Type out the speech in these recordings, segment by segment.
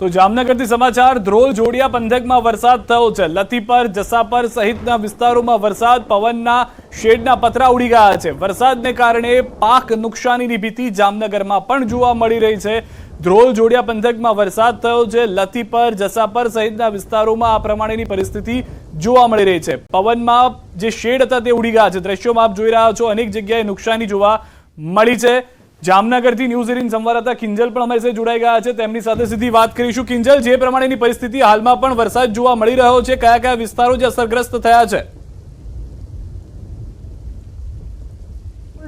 તો જામનગરથી સમાચાર, ધ્રોલ જોડિયા પંથકમાં વરસાદ થયો છે. લથીપર જસાપર સહિતના વિસ્તારોમાં વરસાદ, પવનના શેડના પતરા ઉડી ગયા છે. વરસાદને કારણે પાક નુકસાનીની ભીતિ જામનગરમાં પણ જોવા મળી રહી છે. ધ્રોલ જોડિયા પંથકમાં વરસાદ થયો છે. લથીપર જસાપર સહિતના વિસ્તારોમાં આ પ્રમાણેની પરિસ્થિતિ જોવા મળી રહી છે. પવનમાં જે શેડ હતા તે ઉડી ગયા છે. દ્રશ્યોમાં આપ જોઈ રહ્યા છો અનેક જગ્યાએ નુકસાની જોવા મળી છે. જામનગરથી ન્યૂઝ એટીન સંવાદદાતા કિંજલ પણ અમારી સાથે જોડાઈ ગયા છે. તેમની સાથે સીધી વાત કરીશું. કિંજલ, જે પ્રમાણેની પરિસ્થિતિ હાલમાં પણ વરસાદ જોવા મળી રહ્યો છે, કયા કયા વિસ્તારો જે અસરગ્રસ્ત થયા છે?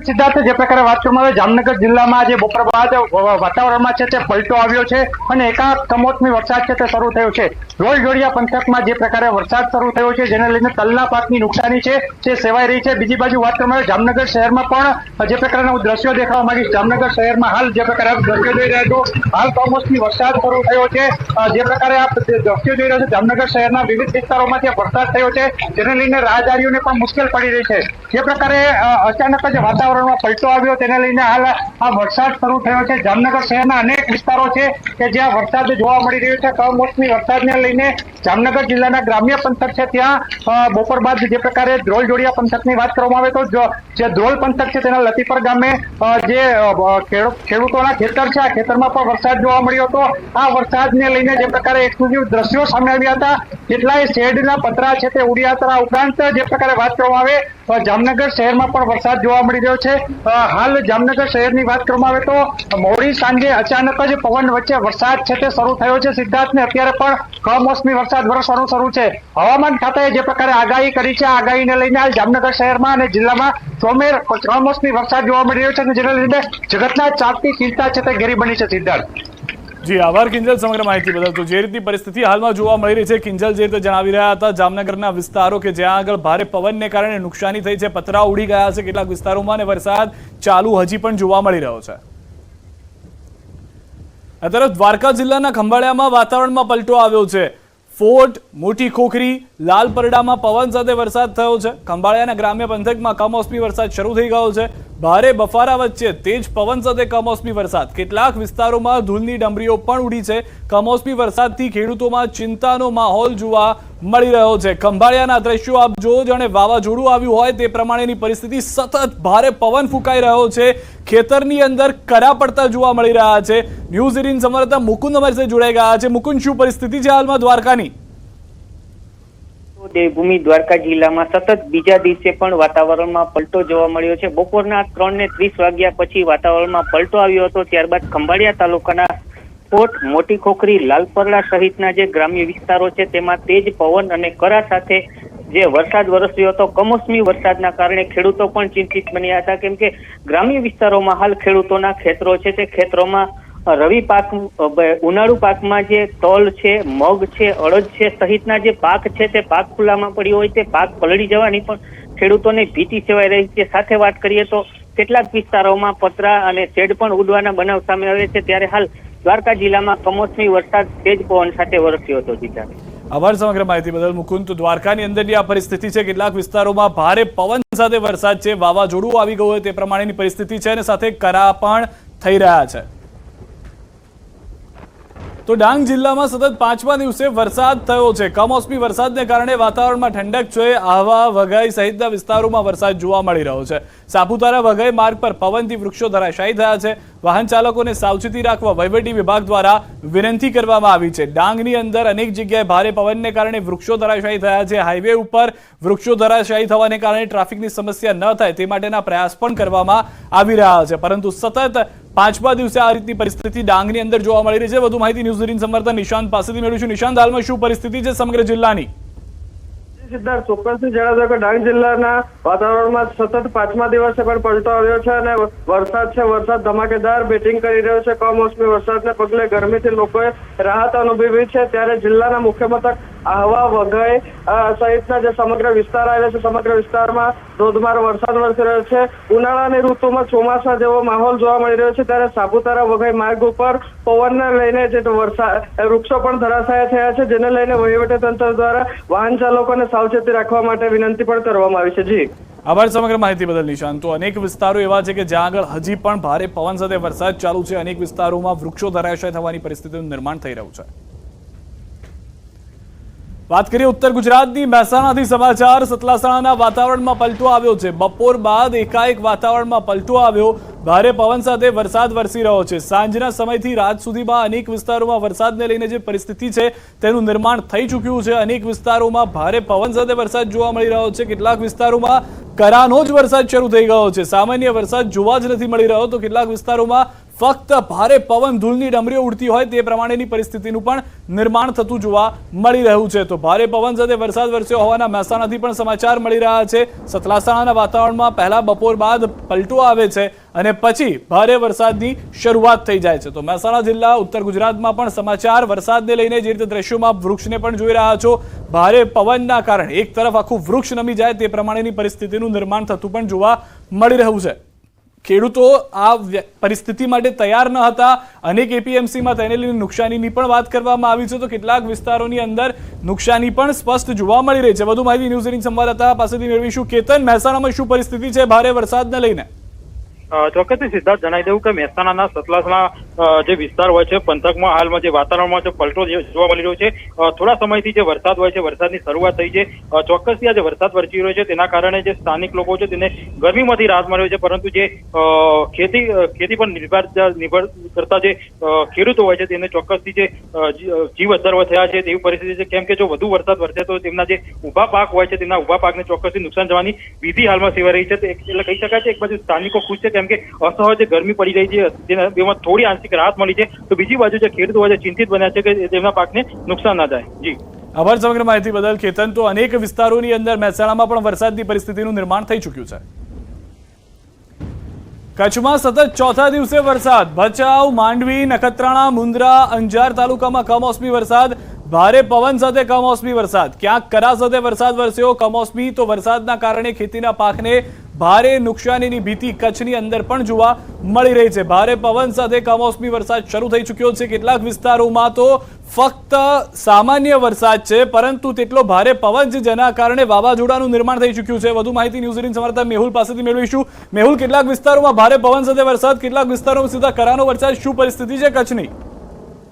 સિદ્ધાર્થ, જે પ્રકારે વાત કરવામાં આવે, જામનગર જિલ્લામાં આજે બપોર બાદ વાતાવરણમાં છે તે પલટો આવ્યો છે અને એકાદ કમોસમી વરસાદ છે તે શરૂ થયો છે. રોલ જોડિયા પંથકમાં જે પ્રકારે વરસાદ શરૂ થયો છે, જેને લઈને તલના પાકની નુકસાની છે, તે સેવાઈ રહી છે. બીજી બાજુ વાત કરવામાં જામનગર શહેરમાં પણ જે પ્રકારના હું દ્રશ્યો દેખાવા માંગીશ. જામનગર શહેરમાં હાલ જે પ્રકારે દ્રશ્યો જોઈ રહ્યા છો, હાલ કમોસમી વરસાદ શરૂ થયો છે. જે પ્રકારે આપ દ્રશ્યો જોઈ રહ્યા છો, જામનગર શહેરના વિવિધ વિસ્તારોમાં જે વરસાદ થયો છે, જેને લઈને રાહદારીઓને પણ મુશ્કેલ પડી રહી છે. જે પ્રકારે અચાનક જ વાતાવરણમાં પલટો આવ્યો, તેને લઈને હાલ આ વરસાદ શરૂ થયો છે. જામનગર શહેરના અનેક વિસ્તારો છે કે જ્યાં વરસાદ જોવા મળી રહ્યો છે. કમોસમી વરસાદને લઈને જામનગર જિલ્લાના ગ્રામ્ય પંથક છે. ત્યાં બપોર બાદ જે પ્રકારે ધ્રોલ જોડિયા પંથકની વાત કરવામાં આવે તો જે ધ્રોલ પંથક છે તેના લતીપર ગામે જે ખેડૂતોના ખેતર છે. આ ખેતરમાં પણ વરસાદ જોવા મળ્યો હતો. આ વરસાદને લઈને જે પ્રકારે એક્સક્લુઝિવ દ્રશ્યો સામે આવ્યા હતા. કેટલાય શેડના પતરા છે તે ઉડ્યા હતા. ઉપરાંત જે પ્રકારે વાત કરવામાં આવે જામનગર શહેરમાં પણ વરસાદ જોવા મળી રહ્યો છે. હાલ જામનગર શહેરની વાત કરવામાં આવે તો, મોડી સાંજે અચાનક જ પવન વચ્ચે વરસાદ છે તે શરૂ થયો છે. સિદ્ધાર્થ ને અત્યારે પણ કમોસમી વરસાદ વરસવાનું શરૂ છે. હવામાન ખાતાએ જે પ્રકારે આગાહી કરી છે આગાહીને લઈને હાલ જામનગર શહેરમાં અને જિલ્લામાં ચોમેર કમોસમી વરસાદ જોવા મળી રહ્યો છે અને જેના લીધે જગતના ચાપતી ચિંતા છે તે ઘેરી બની છે સિદ્ધાર્થ. જી, આભાર કિંજલ સમગ્ર માહિતી બદલ. તો જે રીતની પરિસ્થિતિ હાલમાં જોવા મળી રહી છે, કિંજલ જે રીતે જણાવી રહ્યા હતા, જામનગરના વિસ્તારો કે જ્યાં આગળ ભારે પવનને કારણે નુકસાની થઈ છે, પતરા ઉડી ગયા છે, કેટલાક વિસ્તારોમાં અને વરસાદ ચાલુ હજી પણ જોવા મળી રહ્યો છે. આ તરફ દ્વારકા જિલ્લાના ખંભાળિયામાં વાતાવરણમાં પલટો આવ્યો છે. ફોર્ટ, મોટી ખોખરી, લાલ પરડામાં પવન સાથે વરસાદ થયો છે. ખંભાળિયાના ગ્રામ્ય પંથકમાં કમોસમી વરસાદ શરૂ થઈ ગયો છે. ભારે બફારા વચ્ચે તેજ પવન સાથે કમોસમી વરસાદ. કેટલાક વિસ્તારોમાં ધૂળની ડમરીઓ પણ ઉડી છે. કમોસમી વરસાદથી ખેડૂતોમાં ચિંતાનો માહોલ જોવા મળી રહ્યો છે. ખંભાળિયાના દ્રશ્યો આપ જો જાણે વાવાઝોડું આવ્યું હોય તે પ્રમાણેની પરિસ્થિતિ સતત ભારે પવન ફૂંકાઈ રહ્યો છે. ખેતરની અંદર કરા પડતા જોવા મળી રહ્યા છે. ન્યૂઝ એટીન સંવાદદાતા મુકુંદ અમારી સાથે જોડાઈ ગયા છે. મુકુંદ, શું પરિસ્થિતિ છે હાલમાં દ્વારકાની? દેવભૂમિ દ્વારકા જિલ્લામાં સતત બીજા દિવસે પણ વાતાવરણમાં પલટો જોવા મળ્યો છે. બપોરના ત્રણ ને ત્રીસ વાગ્યા પછી વાતાવરણમાં પલટો આવ્યો હતો. ત્યારબાદ ખંભાળિયા તાલુકાના કોટ મોટી ખોખરી લાલપરડા સહિતના જે ગ્રામ્ય વિસ્તારો છે, તેમાં તેજ પવન અને કરા સાથે જે વરસાદ વરસ્યો હતો, કમોસમી વરસાદના કારણે ખેડૂતો પણ ચિંતિત બન્યા હતા. કેમ કે ગ્રામ્ય વિસ્તારોમાં હાલ ખેડૂતોના ખેતરો છે, તે ખેતરોમાં રવિ પાક ઉનાળુ પાકમાં જે તલ છે, મગ છે, અડદ છે સહિતના જે પાક છે, તે પાક ખુલ્લામાં પડ્યો હોય તે પાક પલળી જવાની પણ ખેડૂતોને ભીતિ સેવાઈ રહી છે. સાથે વાત કરીએ તો કેટલાક વિસ્તારોમાં પતરા અને શેડ પણ ઉડવાના બનાવ સામે આવે છે. ત્યારે હાલ દ્વારકા જિલ્લામાં કમોસમી વરસાદ તેજ પવન સાથે વરસ્યો હતો જીતા આભાર સમગ્ર માહિતી બદલ. મુકુંદ, તો દ્વારકાની અંદરની આ પરિસ્થિતિ છે, કેટલાક વિસ્તારોમાં ભારે પવન સાથે વરસાદ છે, વાવાઝોડું આવી ગયું હોય તે પ્રમાણેની પરિસ્થિતિ છે અને સાથે કરા પણ થઈ રહ્યા છે. તો ડાંગ જિલ્લામાં સતત પાંચમા દિવસે વરસાદ થયો છે. કમોસમી વરસાદને કારણે વાતાવરણમાં ઠંડક છે. આહવા, વઘઈ સહિતના વિસ્તારોમાં વરસાદ જોવા મળી રહ્યો છે. સાપુતારા, વઘઈ માર્ગ પર પવનથી વૃક્ષો ધરાશાયી થયા છે. વાહન ચાલકોને સાવચેતી રાખવા વહીવટી વિભાગ દ્વારા વિનંતી કરવામાં આવી છે. ડાંગની અંદર અનેક જગ્યાએ ભારે પવનને કારણે વૃક્ષો ધરાશાયી થયા છે. હાઈવે ઉપર વૃક્ષો ધરાશાયી થવાને કારણે ટ્રાફિકની સમસ્યા ન થાય તે માટેના પ્રયાસ પણ કરવામાં આવી રહ્યા છે. પરંતુ સતત પાંચમા દિવસે આ રીતની પરિસ્થિતિ ડાંગની અંદર જોવા મળી રહી છે. વધુ માહિતી ન્યૂઝ એટીન સંવાદદાતા નિશાંત પાસેથી મેળવીશું નિશાંત, હાલમાં શું પરિસ્થિતિ છે સમગ્ર જિલ્લાની? સિદ્ધાર્થ, ચોક્કસથી જણાવજો કે ડાંગ જિલ્લાના વાતાવરણમાં સતત પાંચમા દિવસે પણ પલટો આવ્યો છે અને વરસાદ છે. વરસાદ ધમાકેદાર બેટિંગ કરી રહ્યો છે. કમોસમી વરસાદને પગલે ગરમીથી લોકોએ રાહત અનુભવી છે. ત્યારે જિલ્લાના મુખ્ય મથક આહવા વઘઈ સહિતના જે સમગ્ર વિસ્તાર આવે છે, સમગ્ર વિસ્તારમાં ધોધમાર વરસાદ વરસી રહ્યો છે. ઉનાળાની ઋતુમાં ચોમાસા જેવો માહોલ જોવા મળી રહ્યો છે, ત્યારે સાપુતારા વઘઈ માર્ગ ઉપર પવનને લઈને જે વરસાદ વૃક્ષો પણ ધરાશાય થયા છે, જેને લઈને વહીવટીતંત્ર દ્વારા વાહન ચાલકોને સાવચેતી રાખવા માટે વિનંતી પણ કરવામાં આવી છે. જી. આભાર સમગ્ર માહિતી બદલ નિશાંત તો અનેક વિસ્તારો એવા છે કે જ્યાં આગળ હજી પણ ભારે પવન સાથે વરસાદ ચાલુ છે. અનેક વિસ્તારોમાં વૃક્ષો ધરાશય થવાની પરિસ્થિતિનું નિર્માણ થઈ રહ્યું છે. વાત કરીએ ઉત્તર ગુજરાતની મહેસાણાથી સમાચાર. સતલાસણાના વાતાવરણમાં પલટો આવ્યો છે. બપોર બાદ એકાએક વાતાવરણમાં પલટો આવ્યો. ભારે પવન સાથે વરસાદ વરસી રહ્યો છે. સાંજના સમયથી રાત સુધીમાં અનેક વિસ્તારોમાં વરસાદને લઈને જે પરિસ્થિતિ છે, તેનું નિર્માણ થઈ ચૂક્યું છે. અનેક વિસ્તારોમાં ભારે પવન સાથે વરસાદ જોવા મળી રહ્યો છે. કેટલાક વિસ્તારોમાં કરાનો જ વરસાદ શરૂ થઈ ગયો છે. સામાન્ય વરસાદ જોવા જ નથી મળી રહ્યો. તો કેટલાક વિસ્તારોમાં ફક્ત ભારે પવન ધૂળની ડમરીઓ ઉડતી હોય તે પ્રમાણેની પરિસ્થિતિનું પણ નિર્માણ થતું જોવા મળી રહ્યું છે. તો ભારે પવન સાથે વરસાદ વરસ્યો હોવાના મહેસાણાથી પણ સમાચાર મળી રહ્યા છે. સતલાસણાના વાતાવરણમાં પહેલા બપોર બાદ પલટો આવે છે અને પછી ભારે વરસાદની શરૂઆત થઈ જાય છે. તો મહેસાણા જિલ્લા, ઉત્તર ગુજરાતમાં પણ સમાચાર વરસાદને લઈને જે રીતે દ્રશ્યોમાં વૃક્ષને પણ જોઈ રહ્યા છો. ભારે પવનના કારણે એક તરફ આખું વૃક્ષ નમી જાય તે પ્રમાણેની પરિસ્થિતિનું નિર્માણ થતું પણ જોવા મળી રહ્યું છે. ખેડૂતો આ પરિસ્થિતિ માટે તૈયાર ન હતા. અનેક એપીએમસીમાં તેને લઈને નુકસાનીની પણ વાત કરવામાં આવી છે. તો કેટલાક વિસ્તારોની અંદર નુકસાની પણ સ્પષ્ટ જોવા મળી રહી છે. વધુ માહિતી ન્યૂઝ એટીન સંવાદદાતા પાસેથી મેળવીશું. કેતન મહેસાણામાં શું પરિસ્થિતિ છે? ભારે વરસાદને લઈને. ચોક્કસથી સિદ્ધાર્થ જણાવી દઉં કે મહેસાણાના સતલાસના જે વિસ્તાર હોય છે, પંથકમાં હાલમાં જે વાતાવરણમાં જે પલટો જોવા મળી રહ્યો છે થોડા સમયથી જે વરસાદ હોય છે, વરસાદની શરૂઆત થઈ છે ચોક્કસથી આ જે વરસાદ વરસી રહ્યો છે, તેના કારણે જે સ્થાનિક લોકો છે તેને ગરમીમાંથી રાહત મળ્યો છે, પરંતુ જે ખેતી ખેતી પર નિર્ભર નિર્ભર કરતા જે ખેડૂતો હોય છે, તેને ચોક્કસથી જે જીવ અદ્ધર્વ થયા છે, તેવી પરિસ્થિતિ છે, કેમ કે જો વધુ વરસાદ વરસે તો તેમના જે ઊભા પાક હોય છે, તેમના ઊભા પાકને ચોક્કસથી નુકસાન જવાની વિધિ હાલમાં સેવાઈ રહી છે એટલે કહી શકાય છે, એક બાજુ સ્થાનિકો ખુશ છે કેમ કે અસહજ ગરમી પડી રહી છે તેના થોડી આંશિક રાહત મળી છે. તો બીજી બાજુ જે ખેડૂતો છે ચિંતિત બન્યા છે કે તેમના પાકને નુકસાન ના થાય. જી. આભાર સમગ્ર માહિતી બદલ. કેતન, તો અનેક વિસ્તારોની અંદર મહેસાણામાં પણ વરસાદની પરિસ્થિતિનું નિર્માણ થઈ ચૂક્યું છે. કચ્છમાં સતત ચોથા દિવસે વરસાદ. ભચાઉ, માંડવી, નખત્રાણા મુન્દ્રા અંજાર તાલુકામાં કમોસમી વરસાદ. ભારે પવન સાથે કમોસમી વરસાદ. ક્યાંક કરા સાથે વરસાદ વરસ્યો. કમોસમી તો વરસાદના કારણે ખેતીના પાકને ભારે નુકસાનીની ભીતિ કચ્છની અંદર પણ જોવા મળી રહી છે. ભારે પવન સાથે કમોસમી વરસાદ શરૂ થઈ ચૂક્યો છે. કેટલાક વિસ્તારોમાં તો ફક્ત સામાન્ય વરસાદ છે, પરંતુ તેટલો ભારે પવન છે જેના કારણે વાવાઝોડાનું નિર્માણ થઈ ચૂક્યું છે. વધુ માહિતી ન્યૂઝ એટીન સમાચાર મેહુલ પાસેથી મેળવીશું. મેહુલ, કેટલાક વિસ્તારોમાં ભારે પવન સાથે વરસાદ, કેટલાક વિસ્તારોમાં સીધા કરાનો વરસાદ. શું પરિસ્થિતિ છે કચ્છની?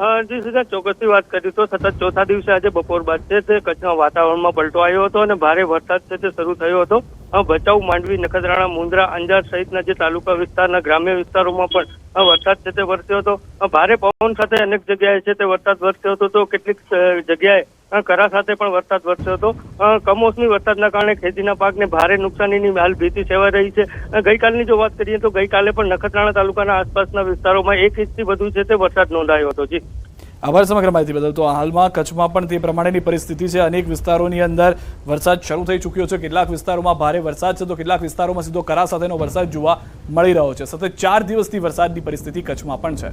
જી સીધા ચોક્કસથી વાત કરી તો સતત ચોથા દિવસે આજે બપોર બાદ છે તે કચ્છના વાતાવરણમાં પલટો આવ્યો હતો અને ભારે વરસાદ છે તે શરૂ થયો હતો. ભચાઉ, માંડવી, નખત્રાણા મુન્દ્રા અંજાર સહિતના જે તાલુકા વિસ્તારના ગ્રામ્ય વિસ્તારોમાં પણ વરસાદ છે તે વરસ્યો હતો. ભારે પવન સાથે અનેક જગ્યાએ છે તે વરસાદ વરસ્યો હતો તો કેટલીક જગ્યાએ કરા સાથે પણ વરસાદ વરસ્યો હતો. કમોસમી વરસાદના કારણે ખેતીના પાકને ભારે નુકસાનીની હાલ ભીતિ સેવાઈ રહી છે. ગઈકાલની જો વાત કરીએ તો ગઈકાલે પણ નખત્રાણા તાલુકાના આસપાસના વિસ્તારોમાં એક ઇંચથી વધુ છે તે વરસાદ નોંધાયો હતો. જી. આભાર સમગ્ર માહિતી બદલ. તો હાલમાં કચ્છમાં પણ તે પ્રમાણેની પરિસ્થિતિ છે. અનેક વિસ્તારોની અંદર વરસાદ શરૂ થઈ ચૂક્યો છે. કેટલાક વિસ્તારોમાં ભારે વરસાદ છે. તો કેટલાક વિસ્તારોમાં સીધો કરા સાથેનો વરસાદ જોવા મળી રહ્યો છે. સતત ચાર દિવસથી વરસાદની પરિસ્થિતિ કચ્છમાં પણ છે.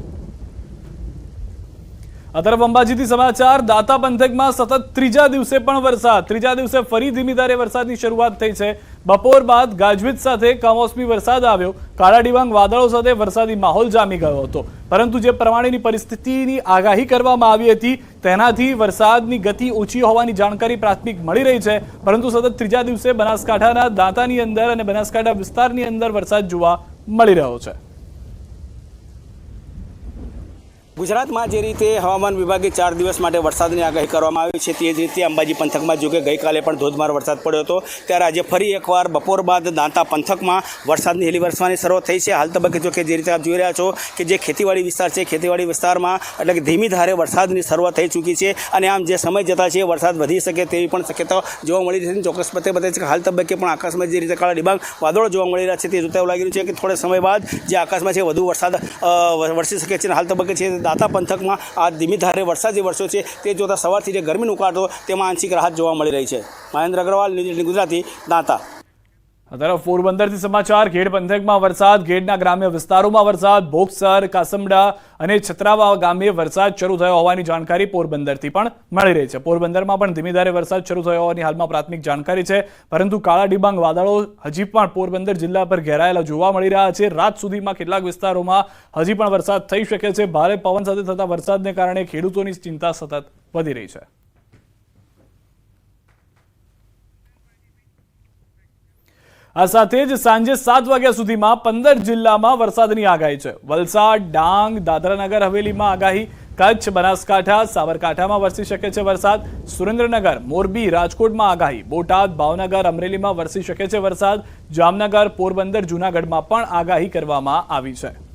આ તરફ અંબાજીથી સમાચાર, દાતા પંથકમાં સતત ત્રીજા દિવસે પણ વરસાદ. ત્રીજા દિવસે ફરી ધીમીધારે વરસાદની શરૂઆત થઈ છે. બપોર બાદ ગાજવીજ સાથે કમોસમી વરસાદ આવ્યો. કાળા ડિબાંગ વાદળો સાથે વરસાદી માહોલ જામી ગયો હતો. પરંતુ જે પ્રમાણેની પરિસ્થિતિની આગાહી કરવામાં આવી હતી, તેનાથી વરસાદની ગતિ ઓછી હોવાની જાણકારી પ્રાથમિક મળી રહી છે. પરંતુ સતત ત્રીજા દિવસે બનાસકાંઠાના દાંતાની અંદર અને બનાસકાંઠા વિસ્તારની અંદર વરસાદ જોવા મળી રહ્યો છે. ગુજરાતમાં જે રીતે હવામાન વિભાગે ચાર દિવસ માટે વરસાદની આગાહી કરવામાં આવી છે, તે જ રીતે અંબાજી પંથકમાં જો કે ગઈકાલે પણ ધોધમાર વરસાદ પડ્યો હતો. ત્યારે આજે ફરી એકવાર બપોર બાદ દાંતા પંથકમાં વરસાદની હેલી વરસવાની શરૂઆત થઈ છે. હાલ તબક્કે જો કે જે રીતે આપ જોઈ રહ્યા છો કે જે ખેતીવાડી વિસ્તાર છે, ખેતીવાડી વિસ્તારમાં એટલે કે ધીમી ધારે વરસાદની શરૂઆત થઈ ચૂકી છે અને આમ જે સમય જતા છે, વરસાદ વધી શકે તેવી પણ શક્યતાઓ જોવા મળી રહી છે. ચોક્કસ પતે બતાવે છે કે હાલ તબક્કે પણ આકાશમાં જે રીતે કાળા ડિબાંગ વાદળો જોવા મળી રહ્યા છે, તે જોતા એવું લાગી રહ્યું છે કે થોડા સમય બાદ જે આકાશમાં છે, વધુ વરસાદ વરસી શકે છે અને હાલ તબક્કે છે દાતા પંથકમાં આ ધીમી ધારે વરસાદ જે વરસ્યો છે તે જોતા સવારથી જે ગરમીનો ઉકાળતો તેમાં આંશિક રાહત જોવા મળી રહી છે. મહેન્દ્ર અગ્રવાલ, ન્યૂઝ ગુજરાતી, દાંતા તરફ પોરબંદરથી સમાચાર ઘેડ પંથકમાં વરસાદ ઘેડના ગ્રામ્ય વિસ્તારોમાં વરસાદ બોક્સર કાસમડા અને છત્રાવા ગામે વરસાદ શરૂ થયો હોવાની જાણકારી પોરબંદરથી પણ મળી રહી છે. પોરબંદરમાં પણ ધીમી ધારે વરસાદ શરૂ થયો હોવાની હાલમાં પ્રાથમિક જાણકારી છે. પરંતુ કાળા ડિબાંગ વાદળો હજી પણ પોરબંદર જિલ્લા પર ઘેરાયેલા જોવા મળી રહ્યા છે. રાત સુધીમાં કેટલાક વિસ્તારોમાં હજી પણ વરસાદ થઈ શકે છે. ભારે પવન સાથે થતા વરસાદને કારણે ખેડૂતોની ચિંતા સતત વધી રહી છે. આ સાથે જ સાંજે સાત વાગ્યા સુધીમાં પંદર જિલ્લામાં વરસાદની આગાહી છે. વલસાડ, ડાંગ, દાદરાનગર હવેલીમાં આગાહી. કચ્છ, બનાસકાંઠા, સાબરકાંઠામાં વરસી શકે છે વરસાદ. સુરેન્દ્રનગર, મોરબી, રાજકોટમાં આગાહી. બોટાદ, ભાવનગર, અમરેલીમાં વરસી શકે છે વરસાદ. જામનગર, પોરબંદર, જૂનાગઢમાં પણ આગાહી કરવામાં આવી છે.